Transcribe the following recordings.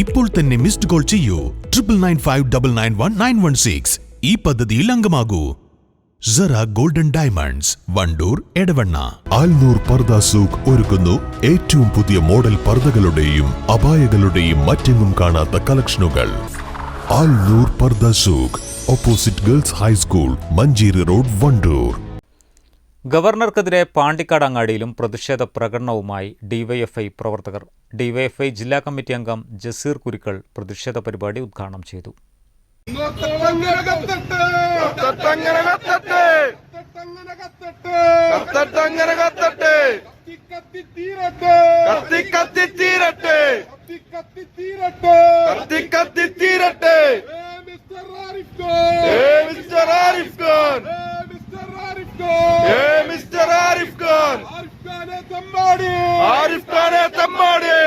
ഇപ്പോൾ തന്നെ missed call ചെയ്യൂ. Triple nine five double nine one nine one six ഈ പദ്ധതിയിൽ അംഗമാകൂ. Zara golden diamonds Wandoor Edavanna. Alnoor Parda Souq ഒരുക്കുന്നു. ഏറ്റവും പുതിയ മോഡൽ പർദകളുടെയും അപായകളുടെയും മറ്റെങ്ങും കാണാത്ത കളക്ഷനുകൾ. Alnoor Purdah Souq opposite girls high school Manjeri road Wandoor. ഗവർണർക്കെതിരെ പാണ്ടിക്കാട് അങ്ങാടിയിലും പ്രതിഷേധ പ്രകടനവുമായി ഡിവൈഎഫ്ഐ പ്രവർത്തകർ ഡിവൈഎഫ്ഐ ജില്ലാ കമ്മിറ്റി അംഗം ജസീർ കുരുക്കൾ പ്രതിഷേധ പരിപാടി ഉദ്ഘാടനം ചെയ്തു. ആരിഫ് ഖാനെ ഏ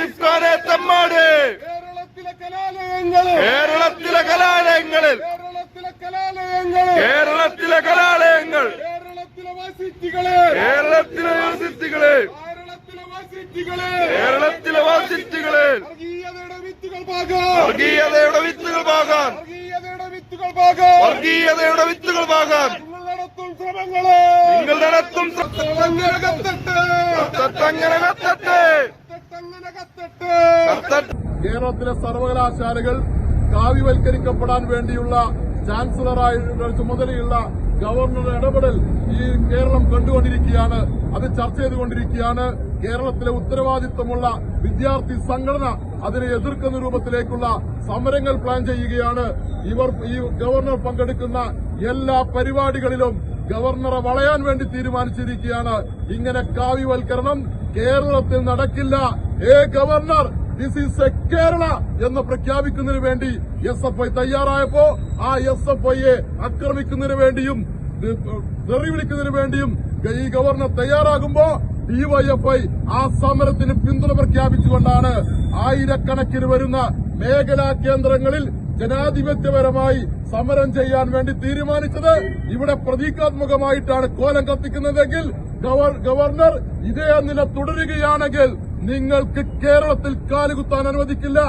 ആരിഫ് തമ്മാട്. കേരളത്തിലെ കലാലയങ്ങളിൽ കേരളത്തിലെ കലാലയങ്ങളിൽ. കേരളത്തിലെ കലാലയങ്ങളിൽ കേരളത്തിലെ കലാലയങ്ങൾ. കേരളത്തിലെ വാസിറ്റികളെ കേരളത്തിലെ വാസിറ്റികളെ കേരളത്തിലെ വാസിറ്റികളെ വർഗീയതയുടെ വിത്തുകൾ പാകാൻ. വർഗീയതയുടെ വിത്തുകൾ പാകാൻ. വർഗീയതയുടെ വിത്തുകൾ പാകാൻ. വർഗീയതയുടെ വിത്തുകൾ പാകാൻ. നിങ്ങൾ നടത്തും ശ്രമങ്ങളെ. നിങ്ങൾ നടത്തും തത്തങ്ങനെ കത്തട്ടെ. കേരളത്തിലെ സർവകലാശാലകൾ കാവ്യവൽക്കരിക്കപ്പെടാൻ വേണ്ടിയുള്ള ചാൻസലറായ ചുമതലയുള്ള ഗവർണറുടെ ഇടപെടൽ ഈ കേരളം കണ്ടുകൊണ്ടിരിക്കുകയാണ്. അത് ചർച്ച ചെയ്തുകൊണ്ടിരിക്കുകയാണ്. കേരളത്തിലെ ഉത്തരവാദിത്വമുള്ള വിദ്യാർത്ഥി സംഘടന അതിനെ എതിർക്കുന്ന രൂപത്തിലേക്കുള്ള സമരങ്ങൾ പ്ലാൻ ചെയ്യുകയാണ്. ഇവർ ഈ ഗവർണർ പങ്കെടുക്കുന്ന എല്ലാ പരിപാടികളിലും ഗവർണറെ വളയാൻ വേണ്ടി തീരുമാനിച്ചിരിക്കുകയാണ്. ഇങ്ങനെ കാവ്യവൽക്കരണം കേരളത്തിൽ നടക്കില്ല. ഏ governor this is a Kerala എന്ന് പ്രഖ്യാപിക്കുന്നതിന് വേണ്ടി എസ് എഫ് ഐ തയ്യാറായപ്പോ ആ എസ് എഫ് ഐയെ ആക്രമിക്കുന്നതിന് വേണ്ടിയും തെറി വിളിക്കുന്നതിന് വേണ്ടിയും ഈ ഗവർണർ തയ്യാറാകുമ്പോ ഡിവൈഎഫ്ഐ ആ സമരത്തിന് പിന്തുണ പ്രഖ്യാപിച്ചുകൊണ്ടാണ് ആയിരക്കണക്കിന് വരുന്ന മേഖലാ കേന്ദ്രങ്ങളിൽ ജനാധിപത്യപരമായി സമരം ചെയ്യാൻ വേണ്ടി തീരുമാനിച്ചത്. ഇവിടെ പ്രതീകാത്മകമായിട്ടാണ് കോലം കത്തിക്കുന്നതെങ്കിൽ ഗവർണർ ഇതേ നില തുടരുകയാണെങ്കിൽ നിങ്ങൾക്ക് കേരളത്തിൽ കാലുകുത്താൻ അനുവദിക്കില്ല.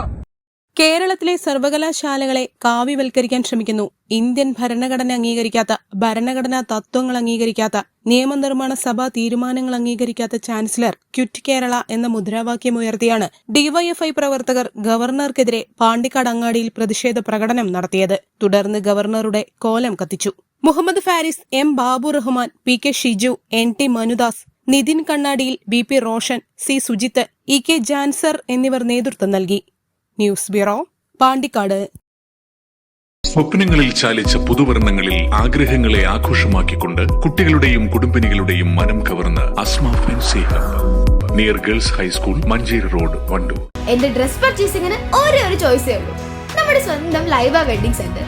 കേരളത്തിലെ സർവകലാശാലകളെ കാവ്യവൽക്കരിക്കാൻ ശ്രമിക്കുന്നു. ഇന്ത്യൻ ഭരണഘടന അംഗീകരിക്കാത്ത ഭരണഘടനാ തത്വങ്ങൾ അംഗീകരിക്കാത്ത നിയമനിർമ്മാണ സഭാ തീരുമാനങ്ങൾ അംഗീകരിക്കാത്ത ചാൻസലർ ക്വിറ്റ് കേരള എന്ന മുദ്രാവാക്യം ഉയർത്തിയാണ് ഡിവൈഎഫ്ഐ പ്രവർത്തകർ ഗവർണർക്കെതിരെ പാണ്ടിക്കാട് അങ്ങാടിയിൽ പ്രതിഷേധ പ്രകടനം നടത്തിയത്. തുടർന്ന് ഗവർണറുടെ കോലം കത്തിച്ചു. Muhammad Faris M Babu Rahman P K Shiju N T Manudas Nithin കണ്ണാടിയിൽ B P Roshan C Sujith E K Janser എന്നിവർ നേതൃത്വം നൽകി. News bureau Pandikkad. സ്വപ്നങ്ങളിൽ ചാലിച്ച പുതുവർണങ്ങളിൽ ആഗ്രഹങ്ങളെ ആഘോഷമാക്കിക്കൊണ്ട് കുട്ടികളുടെയും കുടുംബിനികളുടെയും മനം കവർന്ന് Asma fancy hub. Near girls high school Manjeri road Wandoor. എന്റെ ഡ്രസ് പർച്ചേസിംഗിന് ഒരേ ഒരു ചോയ്സേ ഉള്ളൂ. നമ്മുടെ സ്വന്തം Laiba wedding centre.